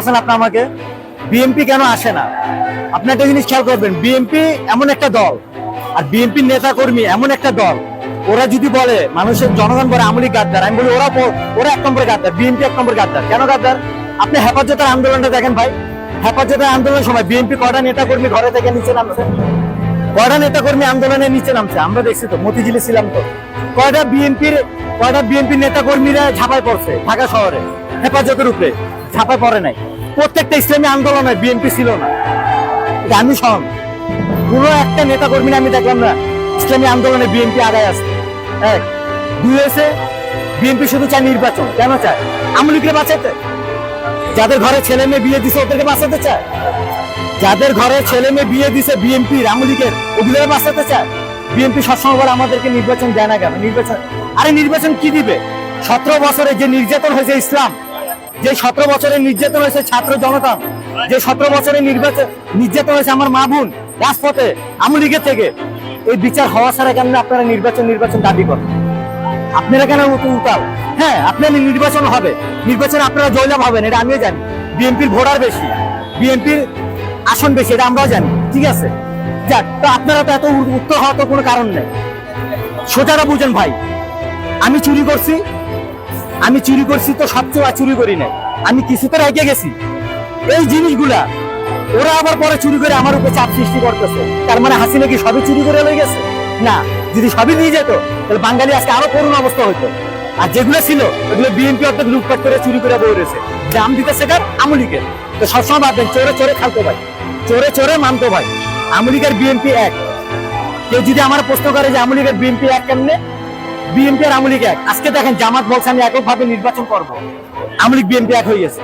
করছেন আপনি আমাকে বিএনপি কেন আসে না? আপনি একটা জিনিস খেয়াল করবেন বিএনপি এমন একটা দল, আর বিএনপির নেতা কর্মী এমন একটা দল, ওরা যদি বলে, মানুষের জনগণ বলে আমলি গাদ্দার, আমি বলি ওরা ওরা এক নম্বর গাদ্দার বিএনপি এক নম্বর গাদ্দার। কেন গাদ্দার? আপনি হেফাজতের আন্দোলনটা দেখেন ভাই। হেফাজতের আন্দোলনের সময় বিএনপি কটা নেতা কর্মী ঘরে থেকে নিচে নামছে? কয়টা নেতা কর্মী আন্দোলনের নিচে নামছে? আমরা দেখছি তো, মতিঝিলে ছিলাম তো। কয়টা বিএনপির কয়টা বিএনপির নেতা কর্মীরা ঝাঁপায় পড়ছে ঢাকা শহরে? হেফাজতের উপরে। ঝাঁপায় পড়ে নাই। প্রত্যেকটা ইসলামী আন্দোলনে বিএনপি ছিল না। আমি সহন কোন একটা নেতা কর্মী আমি দেখলাম না, ইসলামী আন্দোলনে বিএনপি আগায় আসছে এক দুই হয়েছে। বিএনপি শুধু চায় নির্বাচন। কেন চায়? আমলিকে বাঁচাতে। যাদের ঘরে ছেলে মেয়ে বিয়ে দিছে, ওদেরকে বাঁচাতে চায়। যাদের ঘরে ছেলে মেয়ে বিয়ে দিছে বিএনপি আমলিকের ওগুলো বাঁচাতে চায়। বিএনপি সবসময় বলে আমাদেরকে নির্বাচন দেয় না কেন? নির্বাচন আরে নির্বাচন কি দিবে? সতেরো বছরে যে নির্যাতন হয়েছে ইসলাম, যে সতেরো বছরে নির্যাতন হয়েছে ছাত্র জনতা, যে সতেরো বছরের নির্বাচন নির্যাতন হয়েছে আমার মা বোন রাজপথে, আমলিগের থেকে, এই বিচার হওয়া ছাড়া কেন আপনারা নির্বাচন নির্বাচন দাবি করেন? আপনারা কেন উত- উতাল হ্যাঁ আপনার নির্বাচন হবে। নির্বাচন আপনারা জয়লাভ হবেন, এটা আমিও জানি। বিএনপির ভোটার বেশি, বিএনপির আসন বেশি, এটা আমরাও জানি, ঠিক আছে? যাক আপনারা তো এত উত্তর হওয়ার তো কোনো কারণ নেই। সোজাটা বুঝেন ভাই, আমি চুরি করছি, আমি চুরি করছি তো সবচেয়ে আর চুরি করি না আমি কিছুতে রেখে গেছি। এই জিনিসগুলা, ওরা আবার পরে চুরি করে আমার উপরে চাপ সৃষ্টি করতেছে। তার মানে হাসিনা কি সবই চুরি করে লয়ে গেছে? না, যদি সবই দিয়ে যেত, তাহলে বাঙালি আজকে আরও করুণ অবস্থা হতো আর যেগুলো ছিল, ওগুলো বিএনপি অর্ধেক লুটপাট করে চুরি করে বই রয়েছে। দাম দিতে শেখার আমলিকে তো সবসময় ভাববেন, চোরে চোরে খালতো ভাই। চোরে চোরে মানতো ভাই। আমলিকের বিএনপি এক। কেউ যদি আমার প্রশ্ন করে যে আমেরিকার বিএনপি এক কেমনে? বিএনপি আর আমলিক এক। আজকে দেখেন জামাত বলছে, আমি এককভাবে নির্বাচন করব। আমলিক বিএনপি এক হয়ে গেছে।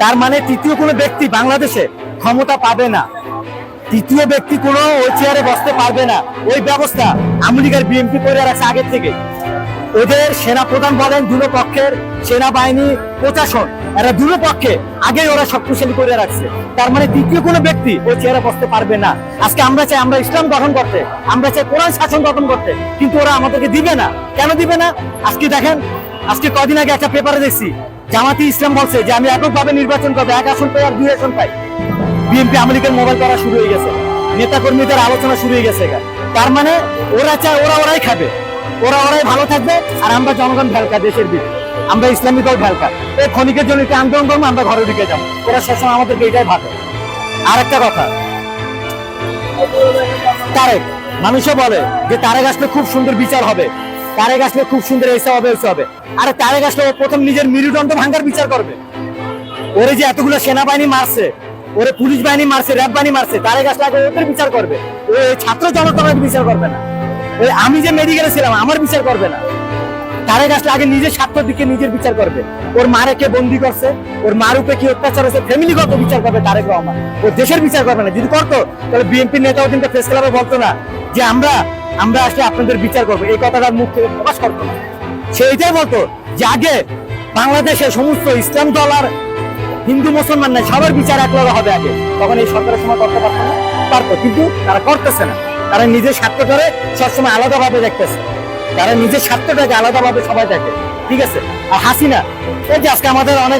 তার মানে তৃতীয় কোনো ব্যক্তি বাংলাদেশে ক্ষমতা পাবে না। তৃতীয় ব্যক্তি কোনো ওই চেয়ারে বসতে পারবে না। ওই ব্যবস্থা আমেরিকার বিএনপি করে রাখছে আগের থেকে ওদের সেনা প্রধান বলেন দুটো পক্ষের সেনাবাহিনী প্রশাসন। এরা দুটো পক্ষে আগেই ওরা শক্তিশালী করে রাখছে। তার মানে দ্বিতীয় কোনো ব্যক্তি ওই চেয়ারে বসতে পারবে না। আজকে আমরা চাই আমরা ইসলাম গঠন করতে, আমরা চাই কোরআন শাসন গঠন করতে, কিন্তু ওরা আমাদেরকে দিবে না। কেন দিবে না? আজকে দেখেন, আজকে কদিন আগে একটা পেপারে দেখছি জামাতি ইসলাম বলছে যে আমি এককভাবে নির্বাচন করব, এক আসন পাই আর দুই আসন পাই। বিএনপি আমেরিকার মোবাইল করা শুরু হয়ে গেছে। নেতা কর্মীদের আলোচনা শুরু হয়ে গেছে তার মানে ওরা চায় ওরা ওরাই খাবে। ওরা ওরাই ভালো থাকবে, আর আমরা জনগণ ভেলকা দেশের দিক আমরা ইসলামী দল ভেলকা এই ক্ষণিকের জন্য একটু আন্দোলন করব, আমরা ঘরে ঢুকে যাব। ওরা সবসময় আমাদেরকে এটাই ভাবে। আর একটা কথা, তারেক, মানুষও বলে যে তারেক আসলে খুব সুন্দর বিচার হবে। তারেক আসলে খুব সুন্দর এসে হবে এসে হবে। আরে তারেক আসলে প্রথম নিজের মেরুদণ্ড ভাঙ্গার বিচার করবে। ওরে যে এতগুলো সেনাবাহিনী মারছে, ওরে পুলিশ বাহিনী মারছে, র্যাব বাহিনী মারছে, তারেক আসলে আগে ওদের বিচার করবে। ও ছাত্র জনতার বিচার করবে না। আমি যে মেডিকেলে ছিলাম, আমার বিচার করবে না। তারেক আসলে আগে নিজের স্বার্থের দিকে নিজের বিচার করবে। ওর মারে কে বন্দি করছে, ওর মার উপরে কি অত্যাচার হয়েছে ফ্যামিলিগত বিচার করবে তারেক রহমান। ও দেশের বিচার করবে না। যদি করতো, তাহলে বিএনপির নেতা ওদিনকে প্রেস ক্লাবে বলতো না যে, আমরা আমরা আসলে আপনাদের বিচার করব। এই কথাটা মুখ থেকে প্রকাশ করতো না। সে এটাই বলতো যে, আগে বাংলাদেশে সমস্ত ইসলাম দল আর হিন্দু, মুসলমান নাই, সবার বিচার এক লগে হবে আগে। তখন এই সরকারের সময় করতে পারতো না। পারতো কিন্তু তারা করতেছে না। তারা নিজের স্বার্থ করে সবসময় আলাদাভাবে দেখতেছে। তারা নিজের স্বার্থটাকে আলাদাভাবে সবাই দেখে। ঠিক আছে? আর হাসিনা, এই যে আজকে আমাদের অনেক